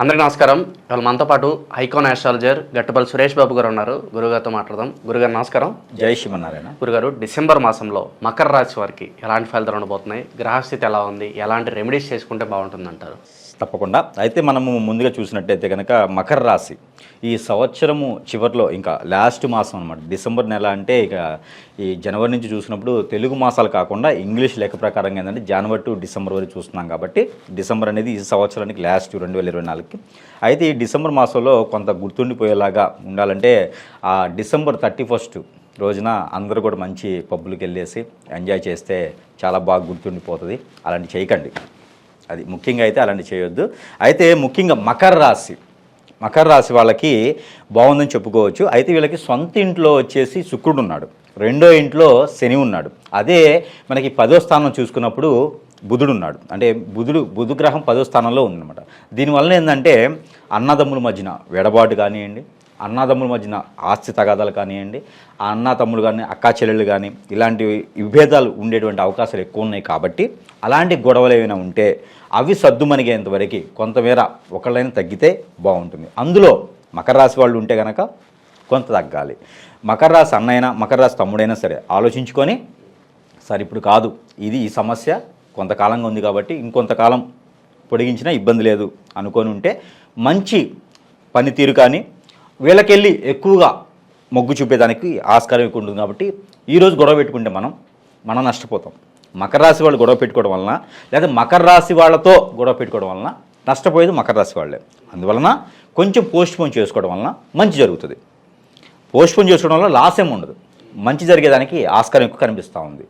అందరికీ నమస్కారం. ఇవాళ మనతో పాటు ఐకాన్ ఆస్ట్రాలజర్ గట్టపల్లి సురేష్ బాబు గారు ఉన్నారు. గురుగారితో మాట్లాడదాం. గురుగారు నమస్కారం. జై శ్రీమన్నారాయణ. గురుగారు డిసెంబర్ మాసంలో మకర రాశి వారికి ఎలాంటి ఫలితాలు ఉండబోతున్నాయి? గ్రహస్థితి ఎలా ఉంది? ఎలాంటి రెమెడీస్ చేసుకుంటే బాగుంటుంది అంటారు తప్పకుండా. అయితే మనము ముందుగా చూసినట్టయితే కనుక మకర రాశి. ఈ సంవత్సరము చివరిలో ఇంకా లాస్ట్ మాసం అనమాట డిసెంబర్ నెల అంటే ఇక ఈ జనవరి నుంచి చూసినప్పుడు తెలుగు మాసాలు కాకుండా ఇంగ్లీష్ లెక్క ప్రకారంగా ఏంటంటే జనవరి టు డిసెంబర్ వరకు చూస్తున్నాం కాబట్టి డిసెంబర్ అనేది ఈ సంవత్సరానికి లాస్ట్ రెండు వేల ఇరవై నాలుగుకి. అయితే ఈ డిసెంబర్ మాసంలో కొంత గుర్తుండిపోయేలాగా ఉండాలంటే ఆ డిసెంబర్ థర్టీ ఫస్ట్ రోజున అందరూ కూడా మంచి పబ్బులకు వెళ్ళేసి ఎంజాయ్ చేస్తే చాలా బాగా గుర్తుండిపోతుంది. అలాంటి చేయకండి. అది ముఖ్యంగా అయితే అలాంటి చేయొద్దు. అయితే ముఖ్యంగా మకర రాశి. మకర రాశి వాళ్ళకి బాగుందని చెప్పుకోవచ్చు. అయితే వీళ్ళకి సొంత ఇంట్లో వచ్చేసి శుక్రుడు ఉన్నాడు. రెండో ఇంట్లో శని ఉన్నాడు. అదే మనకి పదో స్థానం చూసుకున్నప్పుడు బుధుడు ఉన్నాడు. అంటే బుధుడు బుధుగ్రహం పదో స్థానంలో ఉందన్నమాట. దీనివల్ల ఏంటంటే అన్నదమ్ముల మధ్యన వెడబాటు కానివ్వండి అన్నదమ్ముల మధ్యన ఆస్తి తగాదాలు కానివ్వండి ఆ అన్న తమ్ముడు కానీ అక్కా చెల్లెళ్ళు కానీ ఇలాంటి విభేదాలు ఉండేటువంటి అవకాశాలు ఎక్కువ ఉన్నాయి కాబట్టి అలాంటి గొడవలు ఏమైనా ఉంటే అవి సర్దుమణిగేంతవరకు కొంతమేర ఒకళ్ళైనా తగ్గితే బాగుంటుంది. అందులో మకర రాశి వాళ్ళు ఉంటే కనుక కొంత తగ్గాలి. మకర రాశి అన్నైనా మకర రాశి తమ్ముడైనా సరే ఆలోచించుకొని సరే ఇప్పుడు కాదు. ఇది ఈ సమస్య. కొంతకాలంగా ఉంది కాబట్టి ఇంకొంతకాలం పొడిగించినా ఇబ్బంది లేదు అనుకొని ఉంటే మంచి పనితీరు కానీ వీళ్ళకెళ్ళి ఎక్కువగా మొగ్గు చూపేదానికి ఆస్కారం ఎక్కువ ఉంటుంది కాబట్టి ఈరోజు గొడవ పెట్టుకుంటే మనం మనం నష్టపోతాం. మకర రాశి వాళ్ళు గొడవ పెట్టుకోవడం వలన లేదా మకర రాశి వాళ్ళతో గొడవ పెట్టుకోవడం వలన నష్టపోయేది మకర రాశి వాళ్ళే. అందువలన కొంచెం పోస్ట్ పోన్ చేసుకోవడం వలన మంచి జరుగుతుంది. పోస్ట్ పోన్ చేసుకోవడం వల్ల లాస్ ఏమి ఉండదు. మంచి జరిగేదానికి ఆస్కారం ఎక్కువ కనిపిస్తూ ఉంది.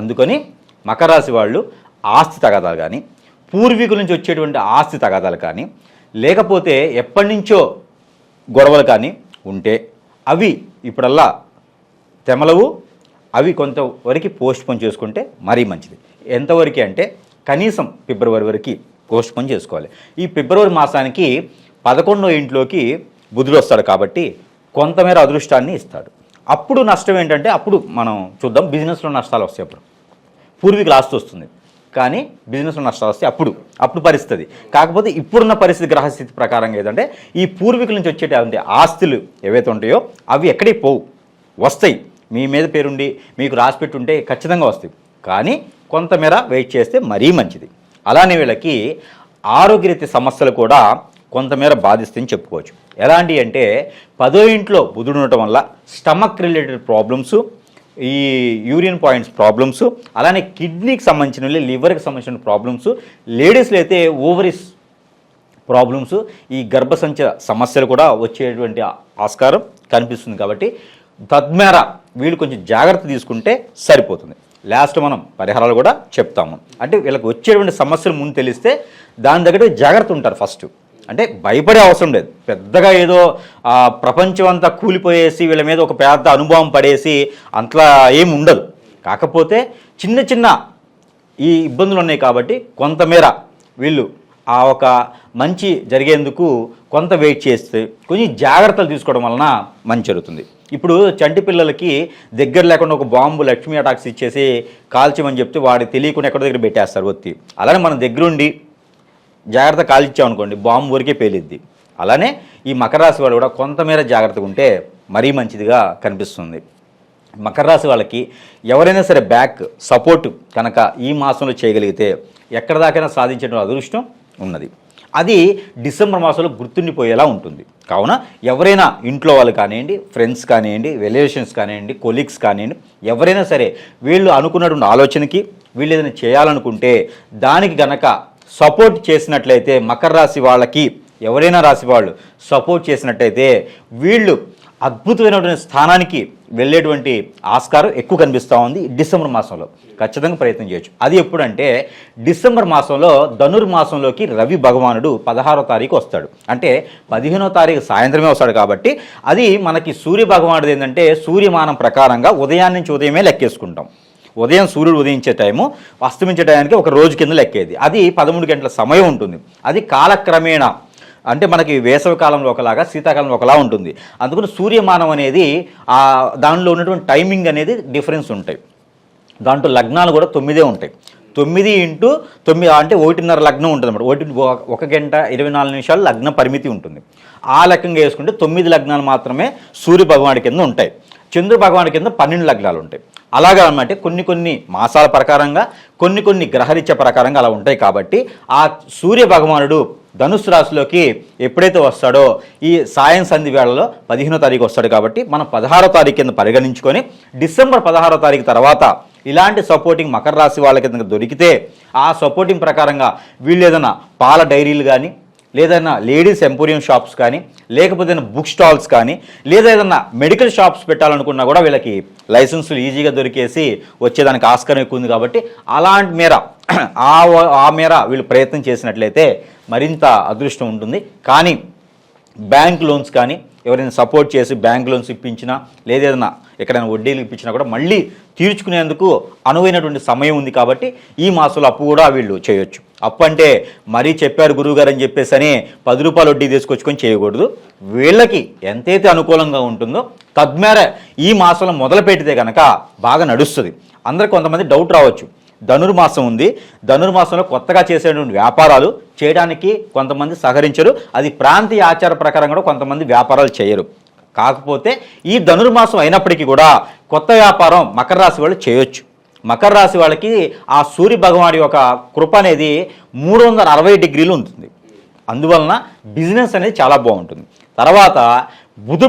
అందుకని మకర రాశి వాళ్ళు ఆస్తి తగాదాలు కానీ పూర్వీకుల నుంచి వచ్చేటువంటి ఆస్తి తగాదాలు కానీ లేకపోతే ఎప్పటి నుంచో గొడవలు కానీ ఉంటే అవి ఇప్పుడల్లా తెమలవు అవి కొంతవరకు పోస్ట్ పోన్ చేసుకుంటే మరీ మంచిది. ఎంతవరకు అంటే కనీసం ఫిబ్రవరి వరకు పోస్ట్ పోన్ చేసుకోవాలి. ఈ ఫిబ్రవరి మాసానికి పదకొండో ఇంట్లోకి బుధుడు వస్తాడు కాబట్టి కొంతమేర అదృష్టాన్ని ఇస్తాడు. అప్పుడు నష్టం ఏంటంటే అప్పుడు మనం చూద్దాం బిజినెస్లో నష్టాలు వస్తాయి అప్పుడు. పూర్వీకులు ఆస్తి వస్తుంది. కానీ బిజినెస్లో నష్టాలు వస్తే అప్పుడు అప్పుడు పరిస్థితి. కాకపోతే ఇప్పుడున్న పరిస్థితి గ్రహస్థితి ప్రకారంగా ఏదంటే ఈ పూర్వీకుల నుంచి వచ్చేటువంటి ఆస్తులు ఏవైతే ఉంటాయో అవి ఎక్కడికి పోవు. వస్తాయి. మీ మీద పేరుండి మీకు రాసి పెట్టుంటే ఖచ్చితంగా వస్తాయి. కానీ కొంతమేర వెయిట్ చేస్తే మరీ మంచిది. అలానే వీళ్ళకి ఆరోగ్యరీతి సమస్యలు కూడా కొంతమేర బాధిస్తాయని చెప్పుకోవచ్చు. ఎలాంటి అంటే పదో ఇంట్లో బుధుడు ఉండటం వల్ల స్టమక్ రిలేటెడ్ ప్రాబ్లమ్స్ ఈ యూరిన్ పాయింట్స్ ప్రాబ్లమ్స్ అలానే కిడ్నీకి సంబంధించిన లివర్కి సంబంధించిన ప్రాబ్లమ్స్ లేడీస్లో అయితే ఓవరీస్ ప్రాబ్లమ్స్ ఈ గర్భసంచ సమస్యలు కూడా వచ్చేటువంటి ఆస్కారం కనిపిస్తుంది కాబట్టి తద్మేర వీళ్ళు కొంచెం జాగ్రత్త తీసుకుంటే సరిపోతుంది. లాస్ట్ మనం పరిహారాలు కూడా చెప్తాము. అంటే వీళ్ళకి వచ్చేటువంటి సమస్యలు ముందు తెలిస్తే దాని దగ్గర జాగ్రత్త ఉంటారు ఫస్ట్. అంటే భయపడే అవసరం లేదు. పెద్దగా ఏదో ప్రపంచం అంతా కూలిపోయేసి వీళ్ళ మీద ఒక పెద్ద అనుభవం పడేసి అంతలా ఏమి ఉండదు. కాకపోతే చిన్న చిన్న ఈ ఇబ్బందులు ఉన్నాయి కాబట్టి కొంతమేర వీళ్ళు ఆ ఒక మంచి జరిగేందుకు కొంత వెయిట్ చేస్తే కొంచెం జాగ్రత్తలు తీసుకోవడం వలన మంచి జరుగుతుంది. ఇప్పుడు చంటి పిల్లలకి దగ్గర లేకుండా ఒక బాంబు లక్ష్మీ అటాక్స్ ఇచ్చేసి కాల్చమని చెప్తే వాడికి తెలియకుండా ఎక్కడో దగ్గర పెట్టేస్తారు ఒత్తి. అలానే మన దగ్గరుండి జాగ్రత్త కాల్చామనుకోండి బాంబు ఊరికే పేలిద్ది. అలానే ఈ మకర రాశి వాళ్ళు కూడా కొంతమేర జాగ్రత్తగా ఉంటే మరీ మంచిదిగా కనిపిస్తుంది. మకర రాశి వాళ్ళకి ఎవరైనా సరే బ్యాక్ సపోర్ట్ కనుక ఈ మాసంలో చేయగలిగితే ఎక్కడ దాకైనా సాధించడం అదృష్టం ఉన్నది. అది డిసెంబర్ మాసంలో గుర్తుండిపోయేలా ఉంటుంది. కావున ఎవరైనా ఇంట్లో వాళ్ళు కానివ్వండి ఫ్రెండ్స్ కానివ్వండి రిలేషన్స్ కానివ్వండి కొలీగ్స్ కానివ్వండి ఎవరైనా సరే వీళ్ళు అనుకున్నటువంటి ఆలోచనకి వీళ్ళు ఏదైనా చేయాలనుకుంటే దానికి గనక సపోర్ట్ చేసినట్లయితే మకర రాశి వాళ్ళకి ఎవరైనా రాశి వాళ్ళు సపోర్ట్ చేసినట్టయితే వీళ్ళు అద్భుతమైనటువంటి స్థానానికి వెళ్ళేటువంటి ఆస్కారం ఎక్కువ కనిపిస్తూ ఉంది డిసెంబర్ మాసంలో. ఖచ్చితంగా ప్రయత్నం చేయొచ్చు. అది ఎప్పుడంటే డిసెంబర్ మాసంలో ధనుర్మాసంలోకి రవి భగవానుడు పదహారో తారీఖు వస్తాడు. అంటే పదిహేనో తారీఖు సాయంత్రమే వస్తాడు కాబట్టి అది మనకి సూర్య భగవానుడు ఏంటంటే సూర్యమానం ప్రకారంగా ఉదయాన్నించి ఉదయమే లెక్కేసుకుంటాం. ఉదయం సూర్యుడు ఉదయించే టైము అస్తమించే టైంకి ఒక రోజు కింద లెక్కేది. అది పదమూడు గంటల సమయం ఉంటుంది. అది కాలక్రమేణా అంటే మనకి వేసవి కాలంలో ఒకలాగా శీతాకాలంలో ఒకలా ఉంటుంది. అందుకని సూర్యమానం అనేది ఆ దానిలో ఉన్నటువంటి టైమింగ్ అనేది డిఫరెన్స్ ఉంటాయి. దాంట్లో లగ్నాలు కూడా తొమ్మిదే ఉంటాయి. తొమ్మిది ఇంటూ తొమ్మిది అంటే ఒకటిన్నర లగ్నం ఉంటుంది అన్నమాట ఒకటి ఒక గంట ఇరవై నాలుగు నిమిషాలు లగ్న పరిమితి ఉంటుంది. ఆ లెక్కంగా వేసుకుంటే తొమ్మిది లగ్నాలు మాత్రమే సూర్య భగవాని కింద ఉంటాయి. చంద్ర భగవాని కింద పన్నెండు లగ్నాలు ఉంటాయి. అలాగా అనమాట కొన్ని కొన్ని మాసాల ప్రకారంగా కొన్ని కొన్ని గ్రహరీత్య ప్రకారంగా అలా ఉంటాయి కాబట్టి ఆ సూర్య భగవానుడు ధనుసు రాశిలోకి ఎప్పుడైతే వస్తాడో ఈ సాయం సంధి వేళలో పదిహేనో తారీఖు వస్తాడు కాబట్టి మనం పదహారో తారీఖు కింద పరిగణించుకొని డిసెంబర్ పదహారో తారీఖు తర్వాత ఇలాంటి సపోర్టింగ్ మకర రాశి వాళ్ళ కింద దొరికితే ఆ సపోర్టింగ్ ప్రకారంగా వీళ్ళు ఏదైనా పాల డైరీలు కానీ లేదన్నా లేడీస్ ఎంపోరియం షాప్స్ కానీ లేకపోతే ఏదైనా బుక్ స్టాల్స్ కానీ లేదా ఏదన్నా మెడికల్ షాప్స్ పెట్టాలనుకున్నా కూడా వీళ్ళకి లైసెన్సులు ఈజీగా దొరికేసి వచ్చేదానికి ఆస్కారం ఎక్కువ ఉంది కాబట్టి అలాంటి మేర ఆ ఆ మేర వీళ్ళు ప్రయత్నం చేసినట్లయితే మరింత అదృష్టం ఉంటుంది. కానీ బ్యాంక్ లోన్స్ కానీ ఎవరైనా సపోర్ట్ చేసి బ్యాంక్ లోన్స్ ఇప్పించినా లేదా ఏదైనా ఎక్కడైనా వడ్డీలు ఇప్పించినా కూడా మళ్ళీ తీర్చుకునేందుకు అనువైనటువంటి సమయం ఉంది కాబట్టి ఈ మాసంలో అప్పు కూడా వీళ్ళు చేయొచ్చు. అప్పు అంటే మరీ చెప్పారు గురువుగారు అని చెప్పేసి అని పది రూపాయలు వడ్డీ తీసుకొచ్చుకొని చేయకూడదు. వీళ్ళకి ఎంతైతే అనుకూలంగా ఉంటుందో తద్మేర ఈ మాసంలో మొదలు పెడితే కనుక బాగా నడుస్తుంది. అందరికి కొంతమంది డౌట్ రావచ్చు. ధనుర్మాసం ఉంది. ధనుర్మాసంలో కొత్తగా చేసేటువంటి వ్యాపారాలు చేయడానికి కొంతమంది సహకరించరు. అది ప్రాంతీయ ఆచార ప్రకారం కూడా కొంతమంది వ్యాపారాలు చేయరు. కాకపోతే ఈ ధనుర్మాసం అయినప్పటికీ కూడా కొత్త వ్యాపారం మకర రాశి వాళ్ళు చేయొచ్చు. మకర రాశి వాళ్ళకి ఆ సూర్య భగవాడి యొక్క కృప అనేది మూడు వందల అరవై డిగ్రీలు ఉంటుంది. అందువలన బిజినెస్ అనేది చాలా బాగుంటుంది. తర్వాత బుధ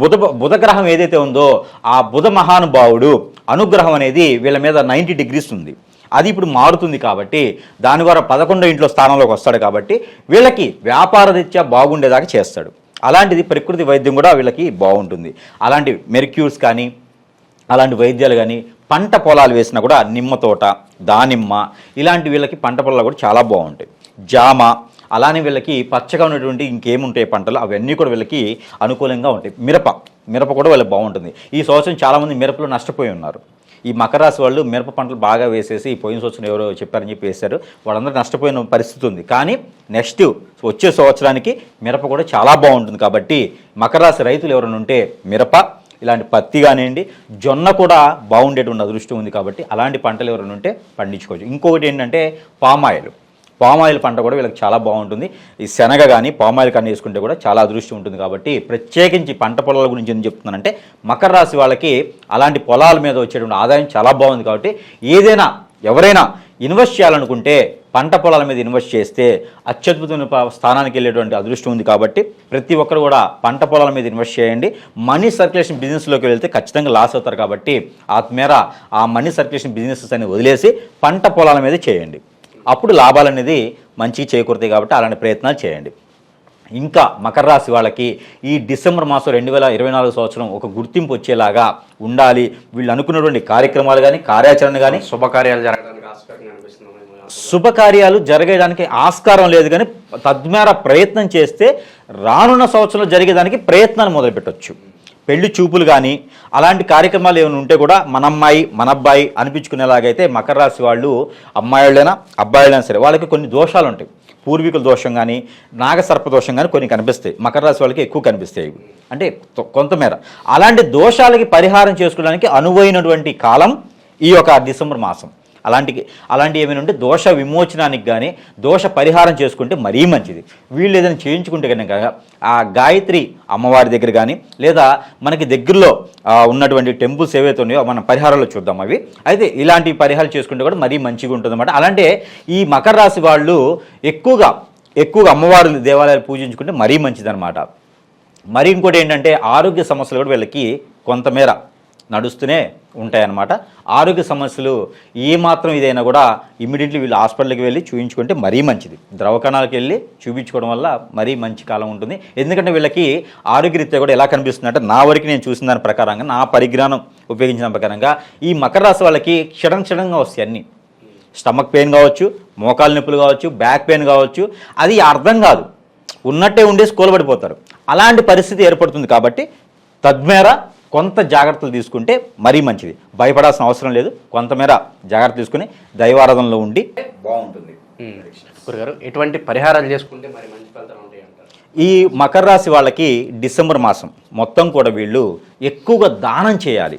బుధ బుధగ్రహం ఏదైతే ఉందో ఆ బుధ మహానుభావుడు అనుగ్రహం అనేది వీళ్ళ మీద నైంటీ డిగ్రీస్ ఉంది. అది ఇప్పుడు మారుతుంది కాబట్టి దాని ద్వారా పదకొండో ఇంట్లో స్థానంలోకి వస్తాడు కాబట్టి వీళ్ళకి వ్యాపార రీత్యా బాగుండేదాకా చేస్తాడు. అలాంటిది ప్రకృతి వైద్యం కూడా వీళ్ళకి బాగుంటుంది. అలాంటి మెర్క్యూర్స్ కానీ అలాంటి వైద్యాలు కానీ పంట పొలాలు వేసినా కూడా నిమ్మ తోట దానిమ్మ ఇలాంటి వీళ్ళకి పంట పొలాలు కూడా చాలా బాగుంటాయి. జామ అలానే వీళ్ళకి పచ్చగా ఉన్నటువంటి ఇంకేముంటాయి పంటలు అవన్నీ కూడా వీళ్ళకి అనుకూలంగా ఉంటాయి. మిరప మిరప కూడా వాళ్ళకి బాగుంటుంది. ఈ సంవత్సరం చాలామంది మిరపలో నష్టపోయి ఉన్నారు. ఈ మకరాశి వాళ్ళు మిరప పంటలు బాగా వేసేసి ఈ పోయిన సంవత్సరం ఎవరో చెప్పారని చెప్పి వేశారు. వాళ్ళందరూ నష్టపోయిన పరిస్థితి ఉంది. కానీ నెక్స్ట్ వచ్చే సంవత్సరానికి మిరప కూడా చాలా బాగుంటుంది. కాబట్టి మకరాశి రైతులు ఎవరైనా ఉంటే మిరప ఇలాంటి పత్తి కానివ్వండి జొన్న కూడా బాగుండేటువంటి అదృష్టం ఉంది కాబట్టి అలాంటి పంటలు ఎవరైనా ఉంటే పండించుకోవచ్చు. ఇంకొకటి ఏంటంటే పామాయిల్. పామాయిల్ పంట కూడా వీళ్ళకి చాలా బాగుంటుంది. ఈ శనగ కానీ పామాయిల్ కానీ వేసుకుంటే కూడా చాలా అదృష్టం ఉంటుంది కాబట్టి ప్రత్యేకించి పంట పొలాల గురించి ఏం చెప్తున్నానంటే మకర రాశి వాళ్ళకి అలాంటి పొలాల మీద వచ్చేటువంటి ఆదాయం చాలా బాగుంది కాబట్టి ఏదైనా ఎవరైనా ఇన్వెస్ట్ చేయాలనుకుంటే పంట పొలాల మీద ఇన్వెస్ట్ చేస్తే అత్యద్భుతమైన స్థానానికి వెళ్ళేటువంటి అదృష్టం ఉంది కాబట్టి ప్రతి ఒక్కరు కూడా పంట పొలాల మీద ఇన్వెస్ట్ చేయండి. మనీ సర్క్యులేషన్ బిజినెస్లోకి వెళ్తే ఖచ్చితంగా లాస్ అవుతారు కాబట్టి ఆత్మేర ఆ మనీ సర్క్యులేషన్ బిజినెసెస్ అని వదిలేసి పంట పొలాల మీద చేయండి. అప్పుడు లాభాలు అనేది మంచిగా చేకూరుతాయి కాబట్టి అలాంటి ప్రయత్నాలు చేయండి. ఇంకా మకర రాశి వాళ్ళకి ఈ డిసెంబర్ మాసం రెండు వేల ఇరవై నాలుగు సంవత్సరం ఒక గుర్తింపు వచ్చేలాగా ఉండాలి. వీళ్ళు అనుకున్నటువంటి కార్యక్రమాలు కానీ కార్యాచరణ కానీ శుభకార్యాలు జరగాలి. శుభకార్యాలు జరగడానికి ఆస్కారం లేదు కానీ తద్మేర ప్రయత్నం చేస్తే రానున్న సంవత్సరంలో జరిగేదానికి ప్రయత్నాలు మొదలుపెట్టవచ్చు పెళ్ళి చూపులు కానీ అలాంటి కార్యక్రమాలు ఏమైనా ఉంటే కూడా మన అమ్మాయి మన అబ్బాయి అనిపించుకునేలాగైతే మకర రాశి వాళ్ళు అమ్మాయిళ్ళైనా అబ్బాయిలైనా సరే వాళ్ళకి కొన్ని దోషాలు ఉంటాయి. పూర్వీకుల దోషం కానీ నాగసర్ప దోషం కానీ కొన్ని కనిపిస్తాయి. మకర రాశి వాళ్ళకి ఎక్కువ కనిపిస్తాయి అంటే కొంతమేర. అలాంటి దోషాలకి పరిహారం చేసుకోవడానికి అనువైనటువంటి కాలం ఈ యొక్క డిసెంబర్ మాసం. అలాంటి అలాంటి ఏమైనా ఉంటే దోష విమోచనానికి కానీ దోష పరిహారం చేసుకుంటే మరీ మంచిది. వీళ్ళు ఏదైనా చేయించుకుంటే కనుక ఆ గాయత్రి అమ్మవారి దగ్గర కానీ లేదా మనకి దగ్గరలో ఉన్నటువంటి టెంపుల్స్ ఏవైతే ఉన్నాయో మనం పరిహారాలు చూద్దాం అవి. అయితే ఇలాంటి పరిహారాలు చేసుకుంటే కూడా మరీ మంచిగా ఉంటుంది అనమాట అలాంటి ఈ మకర రాశి వాళ్ళు ఎక్కువగా ఎక్కువగా అమ్మవారి దేవాలయాలు పూజించుకుంటే మరీ మంచిదన్నమాట. మరి ఇంకోటి ఏంటంటే ఆరోగ్య సమస్యలు కూడా వీళ్ళకి కొంతమేర. నడుస్తూనే ఉంటాయన్నమాట. ఆరోగ్య సమస్యలు ఏ మాత్రం ఇదైనా కూడా ఇమీడియట్లీ వీళ్ళు హాస్పిటల్కి వెళ్ళి చూపించుకుంటే మరీ మంచిది. ద్రవకణాలకు వెళ్ళి చూపించుకోవడం వల్ల మరీ మంచి కాలం ఉంటుంది. ఎందుకంటే వీళ్ళకి ఆరోగ్యరీత్యా కూడా ఎలా కనిపిస్తుంది అంటే నా వరకు నేను చూసిన దాని ప్రకారంగా నా పరిజ్ఞానం ఉపయోగించిన ప్రకారంగా ఈ మకర రాశి వాళ్ళకి క్షణం క్షణంగా వస్తాయి అన్నీ. స్టమక్ పెయిన్ కావచ్చు మోకాలు నొప్పులు కావచ్చు బ్యాక్ పెయిన్ కావచ్చు అది అర్థం కాదు. ఉన్నట్టే ఉండి స్కూల్ పడిపోతారు. అలాంటి పరిస్థితి ఏర్పడుతుంది కాబట్టి తద్మేర కొంత జాగ్రత్తలు తీసుకుంటే మరీ మంచిది. భయపడాల్సిన అవసరం లేదు. కొంతమేర జాగ్రత్త తీసుకుని దైవారాధనలో ఉండి బాగుంటుంది. గురుగారు ఎటువంటి పరిహారాలు చేసుకుంటే మరి మంచి ఫలితాలు ఉంటాయి అంటారు? ఈ మకర రాశి వాళ్ళకి డిసెంబర్ మాసం మొత్తం కూడా వీళ్ళు ఎక్కువగా దానం చేయాలి.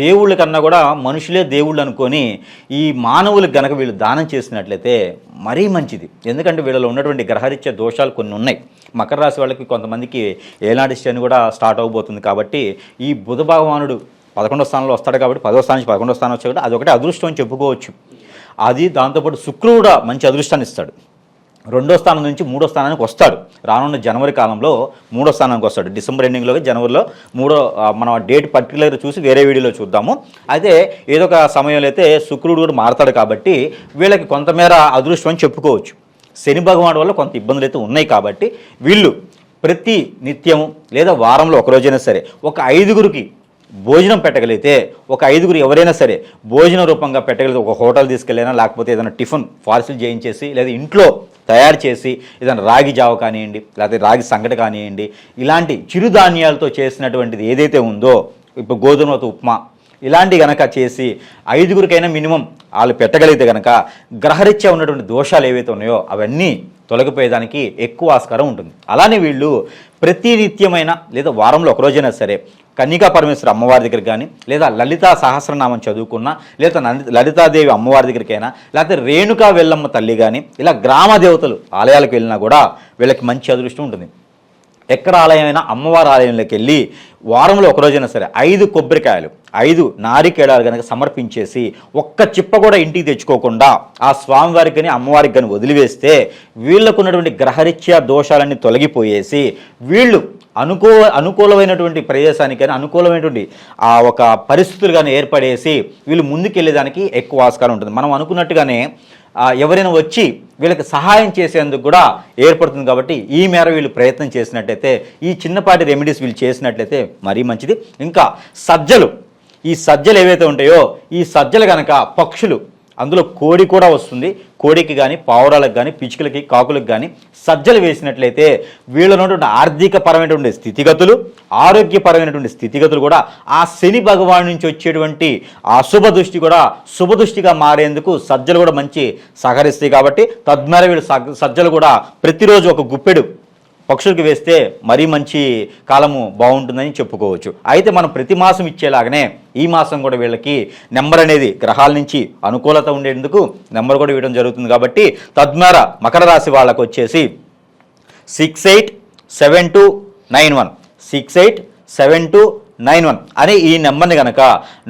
దేవుళ్ళ కన్నా కూడా మనుషులే దేవుళ్ళు అనుకొని ఈ మానవులకు గనక వీళ్ళు దానం చేసినట్లయితే మరీ మంచిది. ఎందుకంటే వీళ్ళలో ఉన్నటువంటి గ్రహరీత్య దోషాలు కొన్ని ఉన్నాయి. మకర రాశి వాళ్ళకి కొంతమందికి ఏనాటి శని కూడా స్టార్ట్ అవబోతుంది కాబట్టి ఈ బుధ భగవానుడు పదకొండో స్థానంలో వస్తాడు కాబట్టి పదో స్థానం నుంచి పదకొండో స్థానం వచ్చాడు అది అదృష్టం అని చెప్పుకోవచ్చు. అది దాంతోపాటు శుక్రుడు కూడా మంచి అదృష్టాన్ని ఇస్తాడు. రెండో స్థానం నుంచి మూడో స్థానానికి వస్తాడు. రానున్న జనవరి కాలంలో మూడో స్థానానికి వస్తాడు. డిసెంబర్ ఎండింగ్లో జనవరిలో మూడో మనం డేట్ పర్టికులర్ చూసి వేరే వీడియోలో చూద్దాము. అయితే ఏదో ఒక సమయంలో అయితే శుక్రుడు కూడా మారతాడు కాబట్టి వీళ్ళకి కొంతమేర అదృష్టం అని చెప్పుకోవచ్చు. శని భగవానుడు వల్ల కొంత ఇబ్బందులు అయితే ఉన్నాయి కాబట్టి వీళ్ళు ప్రతి నిత్యము లేదా వారంలో ఒకరోజైనా సరే ఒక ఐదుగురికి భోజనం పెట్టగలిగితే ఒక ఐదుగురు ఎవరైనా సరే భోజన రూపంగా పెట్టగలిగితే ఒక హోటల్ తీసుకెళ్ళైనా లేకపోతే ఏదైనా టిఫిన్ పార్సిల్ చేయించేసి లేదా ఇంట్లో తయారు చేసి ఏదైనా రాగి జావ కానివ్వండి లేకపోతే రాగి సంగట కానివ్వండి ఇలాంటి చిరుధాన్యాలతో చేసినటువంటిది ఏదైతే ఉందో ఇప్పుడు గోధుమతో ఉప్మా ఇలాంటి గనక చేసి ఐదుగురికైనా మినిమం వాళ్ళు పెట్టగలిగితే గనక గ్రహరీత్యా ఉన్నటువంటి దోషాలు ఏవైతే ఉన్నాయో అవన్నీ తొలగిపోయేదానికి ఎక్కువ ఆస్కారం ఉంటుంది. అలానే వీళ్ళు ప్రతి నిత్యమైన లేదా వారంలో ఒక రోజైనా సరే కన్యకా పరమేశ్వర అమ్మవారి దగ్గర కానీ లేదా లలితా సహస్రనామం చదువుకున్నా లేదా నంది- లలితాదేవి అమ్మవారి దగ్గరికైనా లేకపోతే రేణుకా వెల్లమ్మ తల్లి కానీ ఇలా గ్రామ దేవతలు ఆలయాలకు వెళ్ళినా కూడా వీళ్ళకి మంచి అదృష్టం ఉంటుంది. ఎక్కడ ఆలయమైనా అమ్మవారి ఆలయంలోకి వెళ్ళి వారంలో ఒకరోజైనా సరే ఐదు కొబ్బరికాయలు ఐదు నారికేడాలు కనుక సమర్పించేసి ఒక్క చిప్ప కూడా ఇంటికి తెచ్చుకోకుండా ఆ స్వామివారికి కానీ అమ్మవారికి కానీ వదిలివేస్తే వీళ్ళకు ఉన్నటువంటి గ్రహరీత్యా దోషాలన్నీ తొలగిపోయేసి వీళ్ళు అనుకూ అనుకూలమైనటువంటి ప్రదేశానికి కానీ అనుకూలమైనటువంటి ఆ ఒక పరిస్థితులు కానీ ఏర్పడేసి వీళ్ళు ముందుకెళ్ళేదానికి ఎక్కువ ఆస్కారం ఉంటుంది. మనం అనుకున్నట్టుగానే ఎవరైనా వచ్చి వీళ్ళకి సహాయం చేసేందుకు కూడా ఏర్పడుతుంది కాబట్టి ఈ మేర వీళ్ళు ప్రయత్నం చేసినట్టయితే ఈ చిన్నపాటి రెమెడీస్ వీళ్ళు చేసినట్లయితే మరీ మంచిది. ఇంకా సజ్జలు. ఈ సజ్జలు ఏవైతే ఉంటాయో ఈ సజ్జలు కనుక పక్షులు అందులో కోడి కూడా వస్తుంది. కోడికి కానీ పావురాలకు కానీ పిచ్చుకలకి కాకులకు కానీ సజ్జలు వేసినట్లయితే వీళ్ళలో ఉన్నటువంటి ఆర్థిక పరమైనటువంటి స్థితిగతులు ఆరోగ్యపరమైనటువంటి స్థితిగతులు కూడా ఆ శని భగవాన్ నుంచి వచ్చేటువంటి ఆ శుభ దృష్టి కూడా శుభ దృష్టిగా మారేందుకు సజ్జలు కూడా మంచి సహకరిస్తాయి కాబట్టి తద్వారా వీళ్ళు సజ్జలు కూడా ప్రతిరోజు ఒక గుప్పెడు పక్షులకు వేస్తే మరీ మంచి కాలము బాగుంటుందని చెప్పుకోవచ్చు. అయితే మనం ప్రతి మాసం ఇచ్చేలాగానే ఈ మాసం కూడా వీళ్ళకి నెంబర్ అనేది గ్రహాల నుంచి అనుకూలత ఉండేందుకు నెంబర్ కూడా ఇవ్వడం జరుగుతుంది కాబట్టి తద్వారా మకర రాశి వాళ్ళకు వచ్చేసి six eight seven two nine one six eight seven two nine one అనే ఈ నెంబర్ని కనుక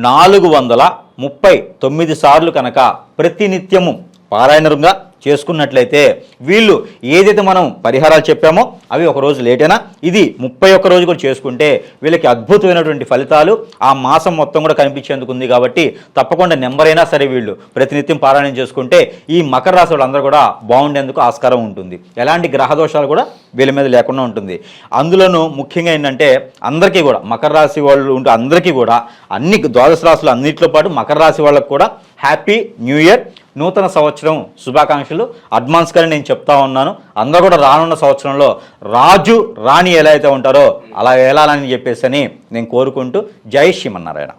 నాలుగు వందల ముప్పై తొమ్మిది సార్లు కనుక ప్రతినిత్యము పారాయణంగా చేసుకున్నట్లయితే వీళ్ళు ఏదైతే మనం పరిహారాలు చెప్పామో అవి ఒక రోజు లేటైనా? ఇది ముప్పై ఒక్క రోజు కూడా చేసుకుంటే వీళ్ళకి అద్భుతమైనటువంటి ఫలితాలు ఆ మాసం మొత్తం కూడా కనిపించేందుకు ఉంది కాబట్టి తప్పకుండా నెంబర్ అయినా సరే వీళ్ళు ప్రతినిత్యం పారాయణం చేసుకుంటే ఈ మకర రాశి వాళ్ళందరూ కూడా బాగుండేందుకు ఆస్కారం ఉంటుంది. ఎలాంటి గ్రహ దోషాలు కూడా వీళ్ళ మీద లేకుండా ఉంటుంది. అందులోనూ ముఖ్యంగా ఏంటంటే అందరికీ కూడా మకర రాశి వాళ్ళు ఉంటే అందరికీ కూడా అన్ని ద్వాదశ రాశులు అన్నింటిలో పాటు మకర రాశి వాళ్ళకు కూడా హ్యాపీ న్యూ ఇయర్ నూతన సంవత్సరం శుభాకాంక్షలు. అడ్వాన్స్గానే నేను చెప్తా ఉన్నాను. అందరూ కూడా రానున్న సంవత్సరంలో రాజు రాణి ఎలా అయితే ఉంటారో అలా వెళ్ళాలని చెప్పేసి అని నేను కోరుకుంటూ జై శ్రీమన్నారాయణ.